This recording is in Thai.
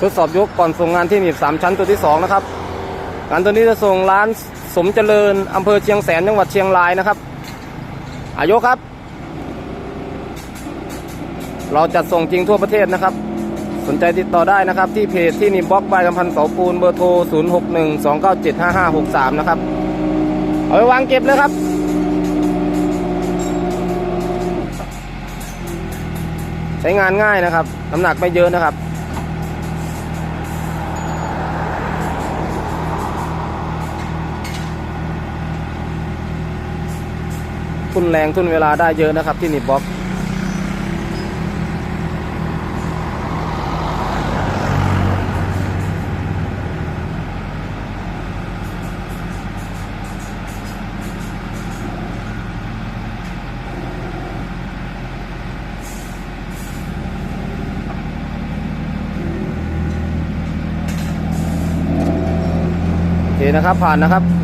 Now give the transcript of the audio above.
ทดสอบยกก่อนส่งงานที่หนีบสามชั้นตัวที่สองนะครับงานตัวนี้จะส่งร้านสมเจริญอำเภอเชียงแสนจังหวัดเชียงรายนะครับ อายกครับ เราจัดส่งจริงทั่วประเทศนะครับ สนใจติดต่อได้นะครับ ที่เพจที่นิบล็อกบายกำพันเสาปูนเบอร์โทร 0 6 1 2 9 7 5 5 6 3 นะครับ เอาไปวางเก็บเลยครับใช้งานง่ายนะครับ น้ำหนักไม่เยอะนะครับ ทุนแรงทุนเวลาได้เยอะนะครับที่นิบบ็อกโอเคนะครับผ่านนะครับ